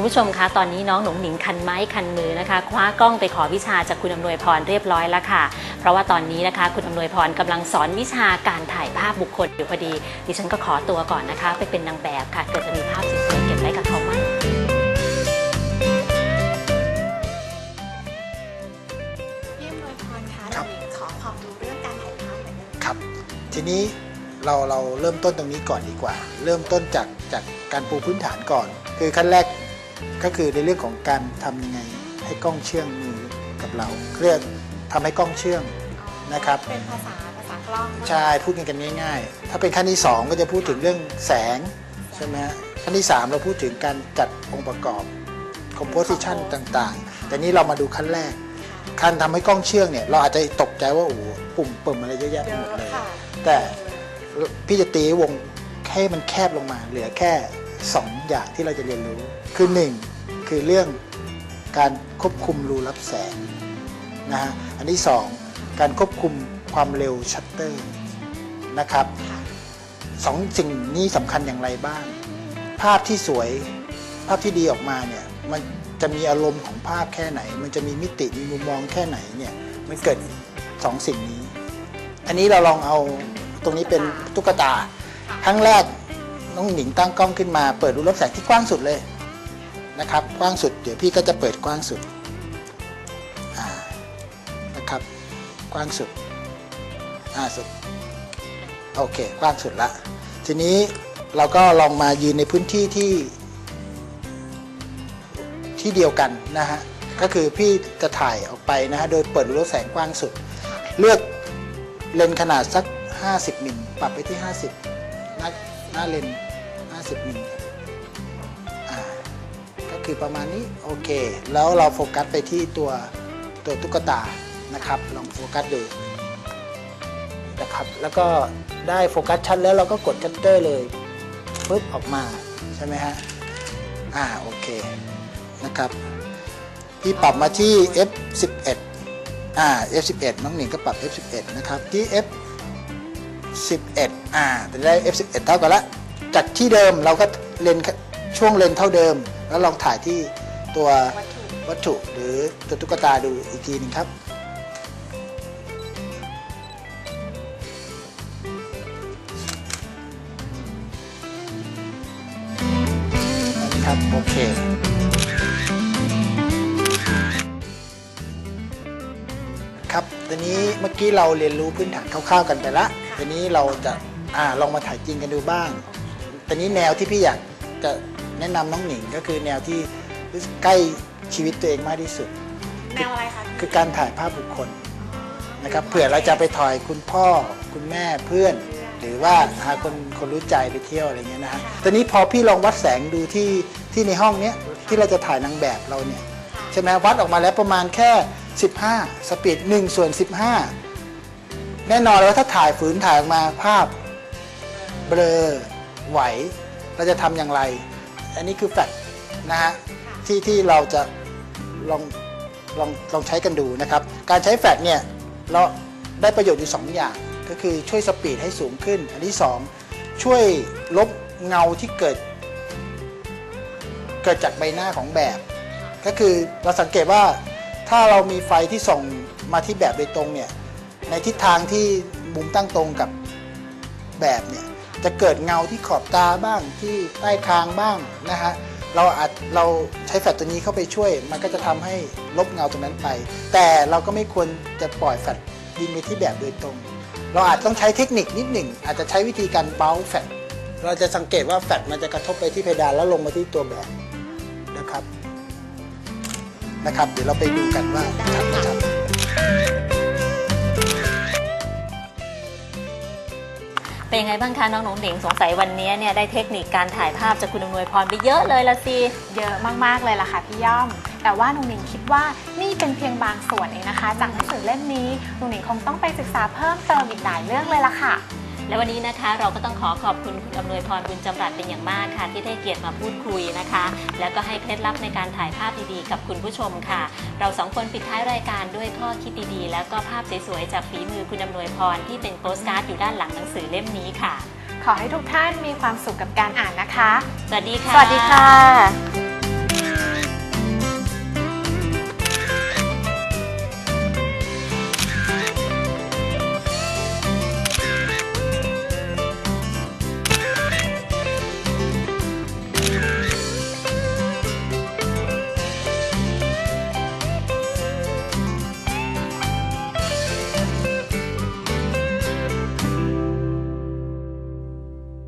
คุณผู้ชมคะตอนนี้น้องหนุ่งหนิงคันไม้คันมือนะคะ คว้ากล้องไปขอวิชาจากคุณอำนวยพรเรียบร้อยแล้วค่ะ เพราะว่าตอนนี้นะคะ คุณอำนวยพรกำลังสอนวิชาการถ่ายภาพบุคคลอยู่พอดี ดิฉันก็ขอตัวก่อนนะคะ ไปเป็นนางแบบค่ะ เกิดจะมีภาพสวยๆเก็บไว้กับเขามากพี่อำนวยพรคะครับหนูขอความรู้เรื่องการถ่ายภาพหน่อยได้ไหมครับ ทีนี้เราเราเริ่มต้นตรงนี้ก่อนดีกว่า เริ่มต้นจากจากการปูพื้นฐานก่อน คือขั้นแรก ก็คือในเรื่องของการทำยังไงให้กล้องเชื่องมือกับเราเรียกทำให้กล้องเชื่องนะครับ เป็นภาษาภาษากล้องใช่พูดกันกันง่าย ๆ ถ้าเป็นขั้นที่ 2 ก็จะพูดถึงเรื่องแสงใช่ไหมฮะขั้นที่ 3 เราพูดถึงการจัดองค์ประกอบ composition ต่างๆ แต่นี้เรามาดูขั้นแรกขั้นทำให้กล้องเชื่องเนี่ยเราอาจจะตกใจว่าโอ้โหปุ่มเปิ่มอะไรเยอะแยะไปเยหมดอะเลยค่ะแต่พี่จะตีวงให้มันแคบลงมา เหลือแค่ 2อย่างที่เราจะเรียนรู้ คือ 1 คือเรื่องการควบคุมรูรับแสงนะฮะอันที่ 2 การควบคุมความเร็วชัตเตอร์นะครับค่ะสองสิ่งนี้สำคัญอย่างไรบ้าง ภาพที่สวยภาพที่ดีออกมาเนี่ยมันจะมีอารมณ์ของภาพแค่ไหน มันจะมีมิติมีมุมมองแค่ไหนเนี่ยมันเกิดสองสิ่งนี้ อันนี้เราลองเอาตรงนี้เป็นตุ๊กตา ครั้งแรก น้องหนิงตั้งกล้องขึ้นมาเปิดรูรับแสงที่กว้างสุดเลยนะครับ กว้างสุด เดี๋ยวพี่ก็จะเปิดกว้างสุดนะครับ กว้างสุดอ่าสุดโอเค กว้างสุดละทีนี้เราก็ลองมายืนในพื้นที่ที่ที่เดียวกันนะฮะก็คือพี่จะถ่ายออกไปนะฮะโดยเปิดรูแสงกว้างสุด เลือกเลนขนาดสัก 50มิลปรับไปที่ 50น้า หน้าเลนส์50มิลอ่าก็คือประมาณนี้โอเค แล้วเราโฟกัสไปที่ตัวตัวตุ๊กตานะครับ ลองโฟกัสดูนะครับ แล้วก็ได้โฟกัสชัดแล้วเราก็กดชัตเตอร์เลยปึ๊บออกมาใช่ไหมฮะอ่าโอเคนะครับพี่ปรับมาที่ F11 อ่า F11 น้องหนิงก็ปรับ F11 นะครับที่ F11 อ่าจะได้ F11 เท่ากันละจากที่เดิมเราก็เลนช่วงเลนเท่าเดิม แล้วลองถ่ายที่ตัววัตถุวัตถุหรือตัวตุ๊กตาดูอีกทีหนึงครับครับโอเค ครับตอนนี้เมื่อกี้เราเรียนรู้พื้นฐานคร่าวๆกันไปละ ตอนนี้เราจะอ่าลองมาถ่ายจริงกันดูบ้างตอนนี้แนวที่พี่อยากจะแนะนำน้องหนิงก็คือแนวที่ใกล้ชีวิตตัวเองมากที่สุด แนวอะไรคะคือการถ่ายภาพบุคคลนะครับเผื่อเราจะไปถ่ายคุณพ่อคุณแม่เพื่อน หรือว่าหาคนคนรู้ใจไปเที่ยวอะไรเงี้ยนะฮะตอนนี้พอพี่ลองวัดแสงดูที่ที่ในห้องเนี้ยที่เราจะถ่ายนางแบบเราเนี่ย ใช่ไหมวัดออกมาแล้วประมาณแค่ 15 สปีด1ส่วน15 แน่นอนแล้วถ้าถ่ายฝืนถ่ายออกมาภาพเบลอไหว เราจะทำอย่างไร อันนี้คือแฟกต์นะฮะที่ที่เราจะลองลองลองใช้กันดูนะครับ การใช้แฟลชเนี่ยเราได้ประโยชน์อยู่ 2 อย่าง ก็คือช่วยสปีดให้สูงขึ้น อันที่ 2 ช่วยลบเงาที่เกิด เกิดจากใบหน้าของแบบ ก็คือเราสังเกตว่าถ้าเรามีไฟที่ส่องมาที่แบบโดยตรงเนี่ย ในทิศทางที่มุมตั้งตรงกับแบบเนี่ยจะเกิดเงาที่ขอบตาบ้างที่ใต้คางบ้างนะฮะเราอาจเราใช้แฟลชตัวนี้เข้าไปช่วย มันก็จะทำให้ลบเงาตรงนั้นไป แต่เราก็ไม่ควรจะปล่อยแฟลชยิงไปที่แบบโดยตรง เราอาจต้องใช้เทคนิคนิดหนึ่ง อาจจะใช้วิธีการเบ้าแฟลชเราจะสังเกตว่าแฟลชมันจะกระทบไปที่เพดานแล้วลงมาที่ตัวแบบนะครับนะครับ เดี๋ยวเราไปดูกันว่าชัดไม่ชัด เป็นยังไงบ้างคะน้องหนุ่งหน่งสงสัยวันนี้เนี่ยได้เทคนิคการถ่ายภาพจากคุณอำนวยพรไปเยอะเลยละสิ เยอะมากๆเลยล่ะค่ะพี่ย่อม แต่ว่าหนุ่งหนิงคิดว่านี่เป็นเพียงบางส่วนเองนะคะ จากหนังสือเล่มนี้หนุ่งหนิงคงต้องไปศึกษาเพิ่มเติมอีกหลายเรื่องเลยล่ะค่ะ และวันนี้นะคะเราก็ต้องขอขอบคุณคุณอำนวยพรบุญจำรัดเป็นอย่างมากค่ะ ที่ได้เกียรติมาพูดคุยนะคะ แล้วก็ให้เคล็ดลับในการถ่ายภาพดีๆ กับคุณผู้ชมค่ะ เราสองคนปิดท้ายรายการด้วยข้อคิดดีๆ แล้วก็ภาพสวยๆจากฝีมือคุณอำนวยพรที่เป็นโปสการ์ดอยู่ด้านหลังหนังสือเล่มนี้ค่ะ ขอให้ทุกท่านมีความสุขกับการอ่านนะคะ สวัสดีค่ะ สวัสดีค่ะ